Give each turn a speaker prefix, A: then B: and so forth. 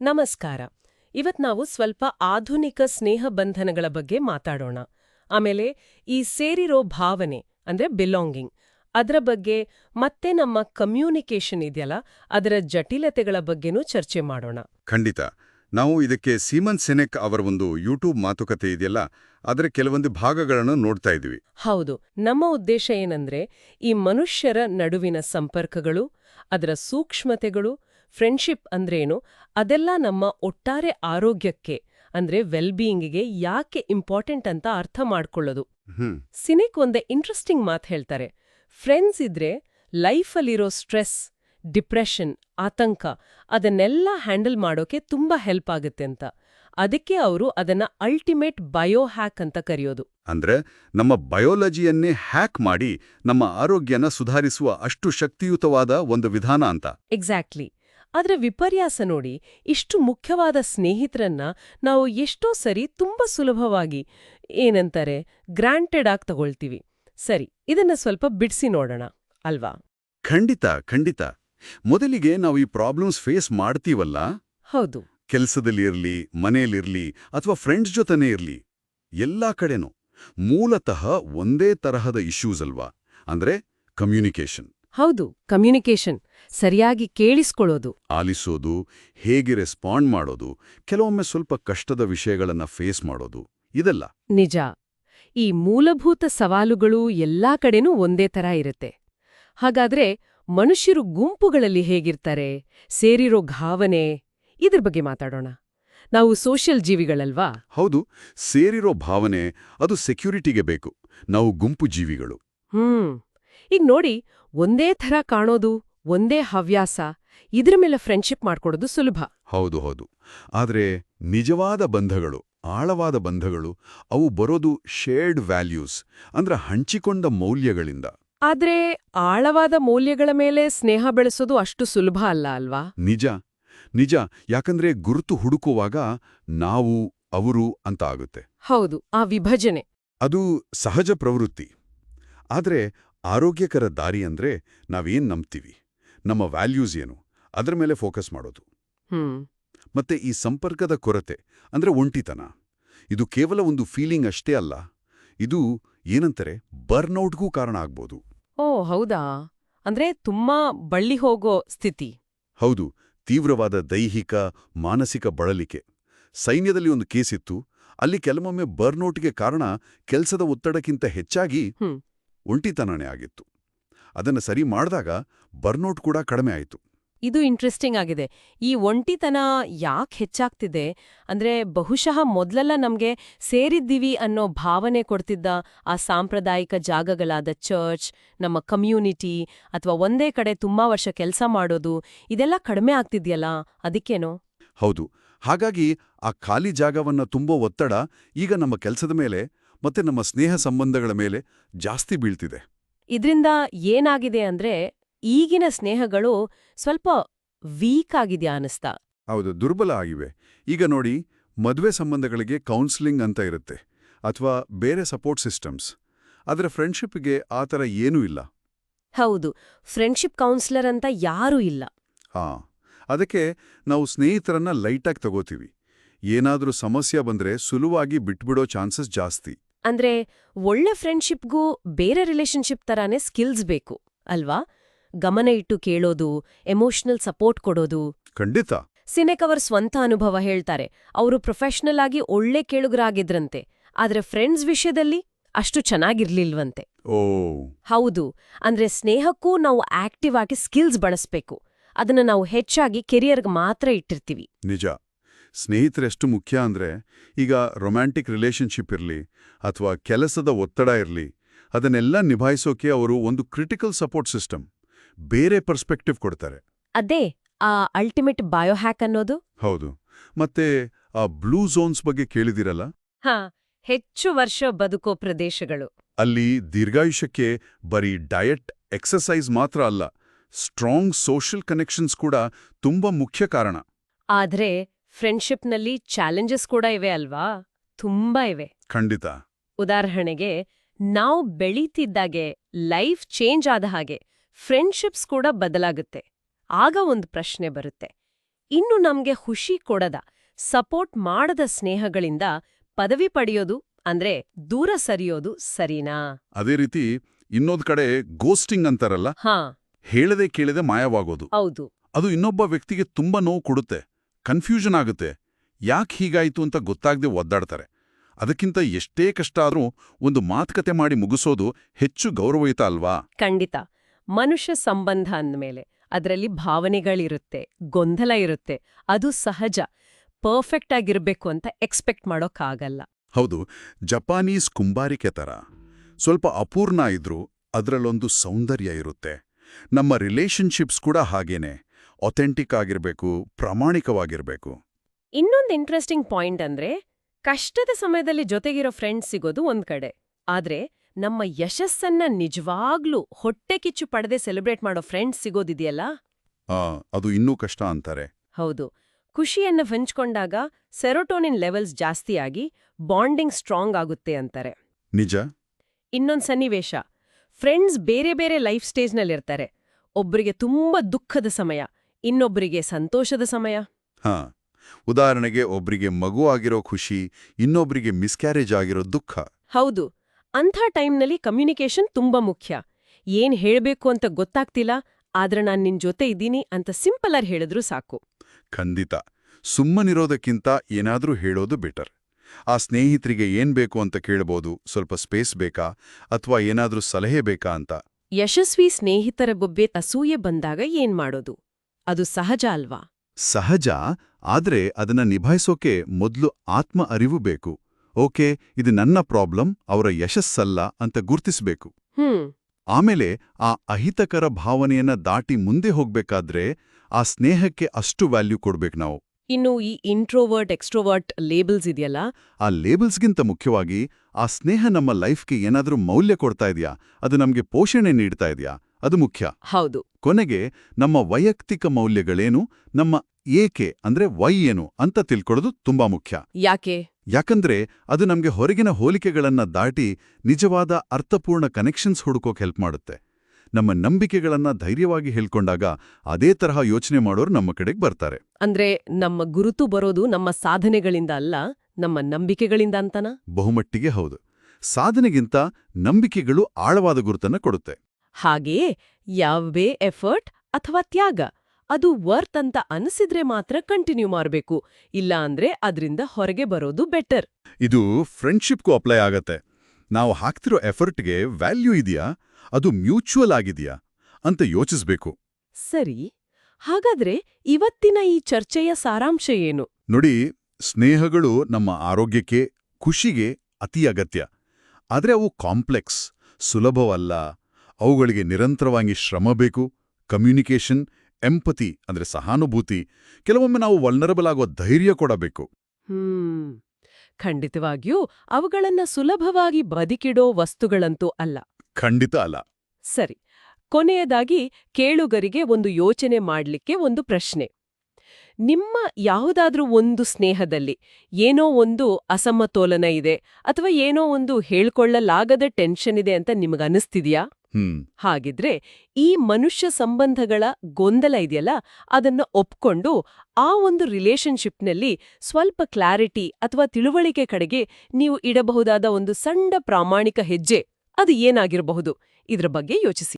A: ನಮಸ್ಕಾರ. ಇವತ್ ನಾವು ಸ್ವಲ್ಪ ಆಧುನಿಕ ಸ್ನೇಹ ಬಂಧನಗಳ ಬಗ್ಗೆ ಮಾತಾಡೋಣ. ಆಮೇಲೆ ಈ ಸೇರಿರೋ ಭಾವನೆ ಅಂದ್ರೆ ಬಿಲಾಂಗಿಂಗ್ ಅದರ ಬಗ್ಗೆ ಮತ್ತೆ ನಮ್ಮ ಕಮ್ಯುನಿಕೇಷನ್ ಇದೆಯಲ್ಲ ಅದರ ಜಟಿಲತೆಗಳ ಬಗ್ಗೆನೂ ಚರ್ಚೆ ಮಾಡೋಣ.
B: ಖಂಡಿತ. ನಾವು ಇದಕ್ಕೆ ಸೀಮನ್ ಸೆನೆಕ್ ಅವರ ಒಂದು ಯೂಟ್ಯೂಬ್ ಮಾತುಕತೆ ಇದೆಯಲ್ಲ ಅದರ ಕೆಲವೊಂದು ಭಾಗಗಳನ್ನು ನೋಡ್ತಾ ಇದ್ವಿ
A: ಹೌದು. ನಮ್ಮ ಉದ್ದೇಶ ಏನಂದ್ರೆ ಈ ಮನುಷ್ಯರ ನಡುವಿನ ಸಂಪರ್ಕಗಳು ಅದರ ಸೂಕ್ಷ್ಮತೆಗಳು ಫ್ರೆಂಡ್ಶಿಪ್ ಅಂದ್ರೇನು? ಅದೆಲ್ಲ ನಮ್ಮ ಒಟ್ಟಾರೆ ಆರೋಗ್ಯಕ್ಕೆ ಅಂದ್ರೆ ವೆಲ್ಬೀಯಿಂಗ್ಗೆ ಯಾಕೆ ಇಂಪಾರ್ಟೆಂಟ್ ಅಂತ ಅರ್ಥ ಮಾಡ್ಕೊಳ್ಳೋದು. ಸಿನಿಕ್ ಒಂದೇ ಇಂಟ್ರೆಸ್ಟಿಂಗ್ ಮಾತು ಹೇಳ್ತಾರೆ. ಫ್ರೆಂಡ್ಸ್ ಇದ್ರೆ ಲೈಫಲ್ಲಿರೋ ಸ್ಟ್ರೆಸ್ ಡಿಪ್ರೆಷನ್ ಆತಂಕ ಅದನ್ನೆಲ್ಲ ಹ್ಯಾಂಡಲ್ ಮಾಡೋಕೆ ತುಂಬಾ ಹೆಲ್ಪ್ ಆಗುತ್ತೆ ಅಂತ. ಅದಕ್ಕೆ ಅವರು ಅದನ್ನ ಅಲ್ಟಿಮೇಟ್ ಬಯೋ ಹ್ಯಾಕ್ ಅಂತ ಕರೆಯೋದು.
B: ಅಂದ್ರೆ ನಮ್ಮ ಬಯೋಲಜಿಯನ್ನೇ ಹ್ಯಾಕ್ ಮಾಡಿ ನಮ್ಮ ಆರೋಗ್ಯನ ಸುಧಾರಿಸುವ ಅಷ್ಟು ಶಕ್ತಿಯುತವಾದ ಒಂದು ವಿಧಾನ ಅಂತ.
A: ಎಕ್ಸಾಕ್ಟ್ಲಿ ಆದ್ರೆ ವಿಪರ್ಯಾಸ ನೋಡಿ ಇಷ್ಟು ಮುಖ್ಯವಾದ ಸ್ನೇಹಿತರನ್ನ ನಾವು ಎಷ್ಟೋ ಸರಿ ತುಂಬಾ ಸುಲಭವಾಗಿ ಏನಂತಾರೆ ಗ್ರಾಂಟೆಡ್ ಆಗಿ ತಗೊಳ್ತೀವಿ. ಸರಿ ಇದನ್ನ ಸ್ವಲ್ಪ ಬಿಡಿಸಿ ನೋಡೋಣ ಅಲ್ವಾ?
B: ಖಂಡಿತ ಖಂಡಿತ. ಮೊದಲಿಗೆ ನಾವು ಈ ಪ್ರಾಬ್ಲಮ್ಸ್ ಫೇಸ್ ಮಾಡ್ತೀವಲ್ಲ?
A: ಹೌದು.
B: ಕೆಲಸದಲ್ಲಿ ಇರಲಿ ಮನೆಯಲ್ಲಿರಲಿ ಅಥವಾ ಫ್ರೆಂಡ್ಸ್ ಜೊತೆನೇ ಇರ್ಲಿ ಎಲ್ಲಾ ಕಡೆನೂ. ಮೂಲತಃ ಒಂದೇ ತರಹದ ಇಶ್ಯೂಸ್ ಅಲ್ವಾ? ಅಂದ್ರೆ ಕಮ್ಯುನಿಕೇಷನ್.
A: ಹೌದು ಕಮ್ಯುನಿಕೇಷನ್ ಸರಿಯಾಗಿ ಕೇಳಿಸ್ಕೊಳ್ಳೋದು.
B: ಆಲಿಸೋದು ಹೇಗೆ ರೆಸ್ಪಾಂಡ್ ಮಾಡೋದು ಕೆಲವೊಮ್ಮೆ ಸ್ವಲ್ಪ ಕಷ್ಟದ ವಿಷಯಗಳನ್ನ ಫೇಸ್ ಮಾಡೋದು ಇದೆಲ್ಲ.
A: ನಿಜ. ಈ ಮೂಲಭೂತ ಸವಾಲುಗಳು ಎಲ್ಲಾ ಕಡೆನೂ ಒಂದೇ ತರ ಇರುತ್ತೆ. ಹಾಗಾದ್ರೆ ಮನುಷ್ಯರು ಗುಂಪುಗಳಲ್ಲಿ ಹೇಗಿರ್ತಾರೆ? ಸೇರಿರೋ ಭಾವನೆ? ಇದ್ರ ಬಗ್ಗೆ ಮಾತಾಡೋಣ. ನಾವು ಸೋಷಿಯಲ್ ಜೀವಿಗಳಲ್ವಾ?
B: ಹೌದು ಸೇರಿರೋ ಭಾವನೆ ಅದು ಸೆಕ್ಯೂರಿಟಿಗೆ ಬೇಕು. ನಾವು ಗುಂಪು ಜೀವಿಗಳು.
A: ಹ್ಮ್. ಈಗ ನೋಡಿ ಒಂದೇ ಥರ ಕಾಣೋದು ಒಂದೇ ಹವ್ಯಾಸ ಇದ್ರ ಮೇಲೆ ಫ್ರೆಂಡ್ಶಿಪ್ ಮಾಡ್ಕೊಡೋದು ಸುಲಭ.
B: ಹೌದು ಹೌದು. ಆದರೆ ನಿಜವಾದ ಬಂಧಗಳು ಆಳವಾದ ಬಂಧಗಳು ಅವು ಬರೋದು ಶೇರ್ಡ್ ವ್ಯಾಲ್ಯೂಸ್ ಅಂದ್ರೆ ಹಂಚಿಕೊಂಡ ಮೌಲ್ಯಗಳಿಂದ.
A: ಆದ್ರೆ ಆಳವಾದ ಮೌಲ್ಯಗಳ ಮೇಲೆ ಸ್ನೇಹ ಬೆಳೆಸೋದು ಅಷ್ಟು ಸುಲಭ ಅಲ್ಲ ಅಲ್ವಾ?
B: ನಿಜ ನಿಜ. ಯಾಕಂದ್ರೆ ಗುರುತು ಹುಡುಕುವಾಗ ನಾವು ಅವರು ಅಂತ ಆಗುತ್ತೆ.
A: ಹೌದು ಆ ವಿಭಜನೆ.
B: ಅದು ಸಹಜ ಪ್ರವೃತ್ತಿ. ಆದ್ರೆ ಆರೋಗ್ಯಕರ ದಾರಿ ಅಂದ್ರೆ ನಾವೇನು ನಂಬ್ತೀವಿ? ನಮ್ಮ ವ್ಯಾಲ್ಯೂಸ್ ಏನು? ಅದರ ಮೇಲೆ ಫೋಕಸ್ ಮಾಡೋದು. ಮತ್ತೆ ಈ ಸಂಪರ್ಕದ ಕೊರತೆ ಅಂದ್ರೆ ಒಂಟಿತನ. ಇದು ಕೇವಲ ಒಂದು ಫೀಲಿಂಗ್ ಅಷ್ಟೇ ಅಲ್ಲ ಇದು ಏನಂತಾರೆ? ಬರ್ನೌಟ್ಗೂ ಕಾರಣ ಆಗ್ಬೋದು.
A: ಓ ಹೌದಾ? ಅಂದ್ರೆ ತುಂಬಾ ಬಳ್ಳಿ ಹೋಗೋ ಸ್ಥಿತಿ.
B: ಹೌದು ತೀವ್ರವಾದ ದೈಹಿಕ ಮಾನಸಿಕ ಬಳಲಿಕೆ. ಸೈನ್ಯದಲ್ಲಿ ಒಂದು ಕೇಸಿತ್ತು ಅಲ್ಲಿ ಕೆಲವೊಮ್ಮೆ ಬರ್ನೌಟ್ಗೆ ಕಾರಣ ಕೆಲಸದ ಒತ್ತಡಕ್ಕಿಂತ ಹೆಚ್ಚಾಗಿ
A: ಹ್ಮ್.
B: ಒಂಟಿತನನೇ ಆಗಿತ್ತು. ಅದನ್ನು ಸರಿ ಮಾಡಿದಾಗ ಬರ್ನೌಟ್ ಕೂಡ ಕಡಿಮೆ ಆಯಿತು.
A: ಇದು ಇಂಟ್ರೆಸ್ಟಿಂಗ್ ಆಗಿದೆ. ಈ ಒಂಟಿತನ ಯಾಕೆ ಹೆಚ್ಚಾಗ್ತಿದೆ? ಅಂದ್ರೆ ಬಹುಶಃ ಮೊದಲೆಲ್ಲ ನಮಗೆ ಸೇರಿದ್ದೀವಿ ಅನ್ನೋ ಭಾವನೆ ಕೊಡ್ತಿದ್ದ ಆ ಸಾಂಪ್ರದಾಯಿಕ ಜಾಗಗಳಾದ ಚರ್ಚ್ ನಮ್ಮ ಕಮ್ಯುನಿಟಿ ಅಥವಾ ಒಂದೇ ಕಡೆ ತುಂಬಾ ವರ್ಷ ಕೆಲಸ ಮಾಡೋದು ಇದೆಲ್ಲ ಕಡಿಮೆ ಆಗ್ತಿದ್ಯಲ್ಲ? ಅದಕ್ಕೇನೋ?
B: ಹೌದು. ಹಾಗಾಗಿ ಆ ಖಾಲಿ ಜಾಗವನ್ನ ತುಂಬೋ ಒತ್ತಡ ಈಗ ನಮ್ಮ ಕೆಲಸದ ಮೇಲೆ ಮತ್ತೆ ನಮ್ಮ ಸ್ನೇಹ ಸಂಬಂಧಗಳ ಮೇಲೆ ಜಾಸ್ತಿ ಬೀಳ್ತಿದೆ.
A: ಇದ್ರಿಂದ ಏನಾಗಿದೆ ಅಂದ್ರೆ ಈಗಿನ ಸ್ನೇಹಗಳು ಸ್ವಲ್ಪ ವೀಕ್ ಆಗಿದೆಯಾ ಅನಿಸ್ತಾ
B: ಹೌದು ದುರ್ಬಲ ಆಗಿವೆ. ಈಗ ನೋಡಿ ಮದುವೆ ಸಂಬಂಧಗಳಿಗೆ ಕೌನ್ಸಿಲಿಂಗ್ ಅಂತ ಇರುತ್ತೆ ಅಥವಾ ಬೇರೆ ಸಪೋರ್ಟ್ ಸಿಸ್ಟಮ್ಸ್ ಅದರ ಫ್ರೆಂಡ್ಶಿಪ್ಗೆ ಆ ಥರ ಏನೂ ಇಲ್ಲ.
A: ಹೌದು ಫ್ರೆಂಡ್ಶಿಪ್ ಕೌನ್ಸಿಲರ್ ಅಂತ ಯಾರೂ ಇಲ್ಲ.
B: ಹಾ ಅದಕ್ಕೆ ನಾವು ಸ್ನೇಹಿತರನ್ನ ಲೈಟಾಗಿ ತಗೋತೀವಿ. ಏನಾದರೂ ಸಮಸ್ಯೆ ಬಂದ್ರೆ ಸುಲುವಾಗಿ ಬಿಟ್ಬಿಡೋ ಚಾನ್ಸಸ್ ಜಾಸ್ತಿ.
A: ಅಂದ್ರೆ ಒಳ್ಳೆ ಫ್ರೆಂಡ್ಶಿಪ್ಗೂ ಬೇರೆ ರಿಲೇಷನ್ಶಿಪ್ ತರಾನೇ ಸ್ಕಿಲ್ಸ್ ಬೇಕು ಅಲ್ವಾ? ಗಮನ ಇಟ್ಟು ಕೇಳೋದು ಎಮೋಷನಲ್ ಸಪೋರ್ಟ್ ಕೊಡೋದು.
B: ಖಂಡಿತ.
A: ಸಿನೆಕ್ ಅವರ್ ಸ್ವಂತ ಅನುಭವ ಹೇಳ್ತಾರೆ ಅವರು ಪ್ರೊಫೆಷನಲ್ ಆಗಿ ಒಳ್ಳೆ ಕೇಳುಗರಾಗಿದ್ರಂತೆ ಆದ್ರೆ ಫ್ರೆಂಡ್ಸ್ ವಿಷಯದಲ್ಲಿ ಅಷ್ಟು ಚೆನ್ನಾಗಿರ್ಲಿಲ್ವಂತೆ.
B: ಓ.
A: ಹೌದು ಅಂದ್ರೆ ಸ್ನೇಹಕ್ಕೂ ನಾವು ಆಕ್ಟಿವ್ ಆಗಿ ಸ್ಕಿಲ್ಸ್ ಬಳಸ್ಬೇಕು ಅದನ್ನ ನಾವು ಹೆಚ್ಚಾಗಿ ಕೆರಿಯರ್ಗೆ ಮಾತ್ರ ಇಟ್ಟಿರ್ತೀವಿ.
B: ನಿಜ. ಸ್ನೇಹಿತರೆಷ್ಟು ಮುಖ್ಯ ಅಂದ್ರೆ ಈಗ ರೊಮ್ಯಾಂಟಿಕ್ ರಿಲೇಷನ್ಶಿಪ್ ಇರಲಿ ಅಥವಾ ಕೆಲಸದ ಒತ್ತಡ ಇರಲಿ ಅದನ್ನೆಲ್ಲ ನಿಭಾಯಿಸೋಕೆ ಅವರು ಒಂದು ಕ್ರಿಟಿಕಲ್ ಸಪೋರ್ಟ್ ಸಿಸ್ಟಮ್ ಬೇರೆ ಪರ್ಸ್ಪೆಕ್ಟಿವ್ ಕೊಡ್ತಾರೆ.
A: ಅದೇ ಆ ಅಲ್ಟಿಮೇಟ್ ಬಯೋಹ್ಯಾಕ್ ಅನ್ನೋದು?
B: ಹೌದು. ಮತ್ತೆ ಆ ಬ್ಲೂ ಝೋನ್ಸ್ ಬಗ್ಗೆ ಕೇಳಿದಿರಲ್ಲ
A: ಹಾ ಹೆಚ್ಚು ವರ್ಷ ಬದುಕೋ ಪ್ರದೇಶಗಳು.
B: ಅಲ್ಲಿ ದೀರ್ಘಾಯುಷ್ಯಕ್ಕೆ ಬರೀ ಡಯಟ್ ಎಕ್ಸಸೈಸ್ ಮಾತ್ರ ಅಲ್ಲ ಸ್ಟ್ರಾಂಗ್ ಸೋಷಿಯಲ್ ಕನೆಕ್ಷನ್ಸ್ ಕೂಡ ತುಂಬಾ ಮುಖ್ಯ ಕಾರಣ.
A: ಆದ್ರೆ ಫ್ರೆಂಡ್ಶಿಪ್ನಲ್ಲಿ ಚಾಲೆಂಜಸ್ ಕೂಡ ಇವೆ ಅಲ್ವಾ? ತುಂಬಾ ಇವೆ.
B: ಖಂಡಿತ.
A: ಉದಾಹರಣೆಗೆ ನಾವು ಬೆಳೀತಿದ್ದಾಗೆ ಲೈಫ್ ಚೇಂಜ್ ಆದ ಹಾಗೆ ಫ್ರೆಂಡ್ಶಿಪ್ಸ್ ಕೂಡ ಬದಲಾಗುತ್ತೆ. ಆಗ ಒಂದು ಪ್ರಶ್ನೆ ಬರುತ್ತೆ. ಇನ್ನು ನಮ್ಗೆ ಖುಷಿ ಕೊಡದ ಸಪೋರ್ಟ್ ಮಾಡದ ಸ್ನೇಹಗಳಿಂದ ಪದವಿ ಪಡೆಯೋದು ಅಂದ್ರೆ ದೂರ ಸರಿಯೋದು ಸರಿನಾ?
B: ಅದೇ ರೀತಿ ಇನ್ನೊಂದ್ ಕಡೆ ಗೋಸ್ಟಿಂಗ್ ಅಂತಾರಲ್ಲ?
A: ಹಾ.
B: ಹೇಳದೆ ಕೇಳದೆ ಮಾಯವಾಗೋದು.
A: ಹೌದು.
B: ಅದು ಇನ್ನೊಬ್ಬ ವ್ಯಕ್ತಿಗೆ ತುಂಬಾ ನೋವು ಕೊಡುತ್ತೆ. ಕನ್ಫ್ಯೂಷನ್ ಆಗುತ್ತೆ. ಯಾಕೆ ಹೀಗಾಯಿತು ಅಂತ ಗೊತ್ತಾಗದೆ ಒದ್ದಾಡ್ತಾರೆ. ಅದಕ್ಕಿಂತ ಎಷ್ಟೇ ಕಷ್ಟ ಆದರೂ ಒಂದು ಮಾತುಕತೆ ಮಾಡಿ ಮುಗಿಸೋದು ಹೆಚ್ಚು ಗೌರವಯುತ ಅಲ್ವಾ?
A: ಖಂಡಿತ. ಮನುಷ್ಯ ಸಂಬಂಧ ಅಂದಮೇಲೆ ಅದರಲ್ಲಿ ಭಾವನೆಗಳಿರುತ್ತೆ ಗೊಂದಲ ಇರುತ್ತೆ ಅದು ಸಹಜ. ಪರ್ಫೆಕ್ಟ್ ಆಗಿರಬೇಕು ಅಂತ ಎಕ್ಸ್ಪೆಕ್ಟ್ ಮಾಡೋಕ್ಕಾಗಲ್ಲ.
B: ಹೌದು ಜಪಾನೀಸ್ ಕುಂಬಾರಿಕೆ ಥರ. ಸ್ವಲ್ಪ ಅಪೂರ್ಣ ಇದ್ರೂ ಅದರಲ್ಲೊಂದು ಸೌಂದರ್ಯ ಇರುತ್ತೆ. ನಮ್ಮ ರಿಲೇಷನ್ಶಿಪ್ಸ್ ಕೂಡ ಹಾಗೇನೆ. ಒಥೆಂಟಿಕ್ ಆಗಿರಬೇಕು ಪ್ರಾಮಾಣಿಕವಾಗಿರಬೇಕು.
A: ಇನ್ನೊಂದು ಇಂಟ್ರೆಸ್ಟಿಂಗ್ ಪಾಯಿಂಟ್ ಅಂದ್ರೆ ಕಷ್ಟದ ಸಮಯದಲ್ಲಿ ಜೊತೆಗಿರೋ ಫ್ರೆಂಡ್ಸ್ ಸಿಗೋದು ಒಂದ್ ಕಡೆ. ಆದ್ರೆ ನಮ್ಮ ಯಶಸ್ಸನ್ನ ನಿಜವಾಗ್ಲೂ ಹೊಟ್ಟೆ ಕಿಚ್ಚು ಪಡೆದೇ ಸೆಲೆಬ್ರೇಟ್ ಮಾಡೋ ಫ್ರೆಂಡ್ಸ್ ಸಿಗೋದಿದೆಯಲ್ಲ?
B: ಆ, ಅದು ಇನ್ನೂ ಕಷ್ಟ ಅಂತಾರೆ.
A: ಹೌದು. ಖುಷಿಯನ್ನ ಹಂಚ್ಕೊಂಡಾಗ ಸೆರೋಟೋನಿನ್ ಲೆವೆಲ್ಸ್ ಜಾಸ್ತಿಯಾಗಿ ಬಾಂಡಿಂಗ್ ಸ್ಟ್ರಾಂಗ್ ಆಗುತ್ತೆ ಅಂತಾರೆ.
B: ನಿಜ?
A: ಇನ್ನೊಂದ್ ಸನ್ನಿವೇಶ. ಫ್ರೆಂಡ್ಸ್ ಬೇರೆ ಬೇರೆ ಲೈಫ್ ಸ್ಟೇಜ್ನಲ್ಲಿರ್ತಾರೆ ಒಬ್ಬರಿಗೆ ತುಂಬಾ ದುಃಖದ ಸಮಯ. ಇನ್ನೊಬ್ರಿಗೆ ಸಂತೋಷದ ಸಮಯ.
B: ಹಾ ಉದಾಹರಣೆಗೆ ಒಬ್ರಿಗೆ ಮಗು ಆಗಿರೋ ಖುಷಿ ಇನ್ನೊಬ್ರಿಗೆ ಮಿಸ್ಕ್ಯಾರೇಜ್ ಆಗಿರೋ ದುಃಖ.
A: ಹೌದು ಅಂಥ ಟೈಮ್ನಲ್ಲಿ ಕಮ್ಯುನಿಕೇಶನ್ ತುಂಬಾ ಮುಖ್ಯ. ಏನ್ ಹೇಳ್ಬೇಕು ಅಂತ ಗೊತ್ತಾಗ್ತಿಲ್ಲ ಆದ್ರೆ ನಾನ್ ನಿನ್ ಜೊತೆ ಇದ್ದೀನಿ ಅಂತ ಸಿಂಪಲ್ ಆಗಿ ಹೇಳಿದ್ರು ಸಾಕು.
B: ಖಂಡಿತ. ಸುಮ್ಮನಿರೋದಕ್ಕಿಂತ ಏನಾದ್ರೂ ಹೇಳೋದು ಬೆಟರ್ ಆ ಸ್ನೇಹಿತರಿಗೆ ಏನ್ ಬೇಕು ಅಂತ ಕೇಳ್ಬೋದು ಸ್ವಲ್ಪ ಸ್ಪೇಸ್ ಬೇಕಾ ಅಥವಾ ಏನಾದ್ರೂ ಸಲಹೆ ಬೇಕಾ ಅಂತ.
A: ಯಶಸ್ವಿ ಸ್ನೇಹಿತರ ಬೊಬ್ಬೆ ಅಸೂಯೆ ಬಂದಾಗ ಏನ್ ಮಾಡೋದು? ಅದು ಸಹಜ ಅಲ್ವಾ?
B: ಸಹಜ ಆದ್ರೆ ಅದನ್ನ ನಿಭಾಯಿಸೋಕೆ ಮೊದ್ಲು ಆತ್ಮ ಅರಿವು ಬೇಕು. ಓಕೆ ಇದು ನನ್ನ ಪ್ರಾಬ್ಲಮ್ ಅವರ ಯಶಸ್ಸಲ್ಲ ಅಂತ ಗುರ್ತಿಸ್ಬೇಕು.
A: ಹ್ಮ್.
B: ಆಮೇಲೆ ಆ ಅಹಿತಕರ ಭಾವನೆಯನ್ನ ದಾಟಿ ಮುಂದೆ ಹೋಗ್ಬೇಕಾದ್ರೆ ಆ ಸ್ನೇಹಕ್ಕೆ ಅಷ್ಟು ವ್ಯಾಲ್ಯೂ ಕೊಡ್ಬೇಕು ನಾವು.
A: ಇನ್ನು ಈ ಇಂಟ್ರೋವರ್ಟ್ ಎಕ್ಸ್ಟ್ರೋವರ್ಟ್ ಲೇಬಲ್ಸ್ ಇದೆಯಲ್ಲ?
B: ಆ ಲೇಬಲ್ಸ್ಗಿಂತ ಮುಖ್ಯವಾಗಿ ಆ ಸ್ನೇಹ ನಮ್ಮ ಲೈಫ್ಗೆ ಏನಾದರೂ ಮೌಲ್ಯ ಕೊಡ್ತಾ ಇದೆಯಾ? ಅದು ನಮಗೆ ಪೋಷಣೆ ನೀಡ್ತಾ ಇದೆಯಾ? ಅದು ಮುಖ್ಯ.
A: ಹೌದು.
B: ಕೊನೆಗೆ ನಮ್ಮ ವೈಯಕ್ತಿಕ ಮೌಲ್ಯಗಳೇನು ನಮ್ಮ ಏಕೆ ಅಂದ್ರೆ ವೈ ಏನು ಅಂತ ತಿಳ್ಕೊಳ್ಳೋದು ತುಂಬಾ ಮುಖ್ಯ.
A: ಯಾಕೆ?
B: ಯಾಕಂದ್ರೆ ಅದು ನಮ್ಗೆ ಹೊರಗಿನ ಹೋಲಿಕೆಗಳನ್ನ ದಾಟಿ ನಿಜವಾದ ಅರ್ಥಪೂರ್ಣ ಕನೆಕ್ಷನ್ಸ್ ಹುಡುಕೋಕ್ ಹೆಲ್ಪ್ ಮಾಡುತ್ತೆ. ನಮ್ಮ ನಂಬಿಕೆಗಳನ್ನ ಧೈರ್ಯವಾಗಿ ಹೇಳ್ಕೊಂಡಾಗ ಅದೇ ತರಹ ಯೋಚನೆ ಮಾಡೋರು ನಮ್ಮ ಕಡೆಗೆ ಬರ್ತಾರೆ.
A: ಅಂದ್ರೆ ನಮ್ಮ ಗುರುತು ಬರೋದು ನಮ್ಮ ಸಾಧನೆಗಳಿಂದ ಅಲ್ಲ ನಮ್ಮ ನಂಬಿಕೆಗಳಿಂದ ಅಂತನಾ?
B: ಬಹುಮಟ್ಟಿಗೆ ಹೌದು. ಸಾಧನೆಗಿಂತ ನಂಬಿಕೆಗಳು ಆಳವಾದ ಗುರುತನ್ನ ಕೊಡುತ್ತೆ.
A: ಹಾಗೆಯೇ ಯಾವೇ ಎಫರ್ಟ್ ಅಥವಾ ತ್ಯಾಗ. ಅದು ವರ್ತ್ ಅಂತ ಅನಿಸಿದ್ರೆ ಮಾತ್ರ ಕಂಟಿನ್ಯೂ ಮಾಡಬೇಕು. ಇಲ್ಲ ಅಂದ್ರೆ ಅದರಿಂದ ಹೊರಗೆ ಬರೋದು ಬೆಟರ್.
B: ಇದು ಫ್ರೆಂಡ್ಶಿಪ್ಗೂ ಅಪ್ಲೈ ಆಗತ್ತೆ. ನಾವು ಹಾಕ್ತಿರೋ ಎಫರ್ಟ್ಗೆ ವ್ಯಾಲ್ಯೂ ಇದೆಯಾ? ಅದು ಮ್ಯೂಚುವಲ್ ಆಗಿದೆಯಾ? ಅಂತ ಯೋಚಿಸ್ಬೇಕು.
A: ಸರಿ. ಹಾಗಾದ್ರೆ ಇವತ್ತಿನ ಈ ಚರ್ಚೆಯ ಸಾರಾಂಶ ಏನು?
B: ನೋಡಿ ಸ್ನೇಹಗಳು ನಮ್ಮ ಆರೋಗ್ಯಕ್ಕೆ ಖುಷಿಗೆ ಅತಿ ಅಗತ್ಯ. ಆದರೆ ಅವು ಕಾಂಪ್ಲೆಕ್ಸ್ ಸುಲಭವಲ್ಲ. ಅವುಗಳಿಗೆ ನಿರಂತರವಾಗಿ ಶ್ರಮ ಬೇಕು ಕಮ್ಯುನಿಕೇಷನ್ ಎಂಪತಿ ಅಂದ್ರೆ ಸಹಾನುಭೂತಿ ಕೆಲವೊಮ್ಮೆ ನಾವು ವಲ್ನರಬಲ್ ಆಗುವ ಧೈರ್ಯ ಕೊಡಬೇಕು
A: ಹ್ಮ್. ಖಂಡಿತವಾಗಿಯೂ ಅವುಗಳನ್ನ ಸುಲಭವಾಗಿ ಬದಿಕಿಡೋ ವಸ್ತುಗಳಂತೂ ಅಲ್ಲ.
B: ಖಂಡಿತ ಅಲ್ಲ.
A: ಸರಿ ಕೊನೆಯದಾಗಿ ಕೇಳುಗರಿಗೆ ಒಂದು ಯೋಚನೆ ಮಾಡಲಿಕ್ಕೆ ಒಂದು ಪ್ರಶ್ನೆ. ನಿಮ್ಮ ಯಾವುದಾದ್ರೂ ಒಂದು ಸ್ನೇಹದಲ್ಲಿ ಏನೋ ಒಂದು ಅಸಮತೋಲನ ಇದೆ ಅಥವಾ ಏನೋ ಒಂದು ಹೇಳ್ಕೊಳ್ಳಲಾಗದ ಟೆನ್ಷನ್ ಇದೆ ಅಂತ ನಿಮಗನಿಸ್ತಿದೆಯಾ ಹಾಗಿದ್ರೆ ಈ ಮನುಷ್ಯ ಸಂಬಂಧಗಳ ಗೊಂದಲ ಇದೆಯಲ್ಲ, ಅದನ್ನ ಒಪ್ಕೊಂಡು ಆ ಒಂದು ರಿಲೇಶನ್ಶಿಪ್ನಲ್ಲಿ ಸ್ವಲ್ಪ ಕ್ಲಾರಿಟಿ ಅಥವಾ ತಿಳುವಳಿಕೆ ಕಡೆಗೆ ನೀವು ಇಡಬಹುದಾದ ಒಂದು ಸಣ್ಣ ಪ್ರಾಮಾಣಿಕ ಹೆಜ್ಜೆ, ಅದು ಏನಾಗಿರಬಹುದು? ಇದ್ರ ಬಗ್ಗೆ ಯೋಚಿಸಿ.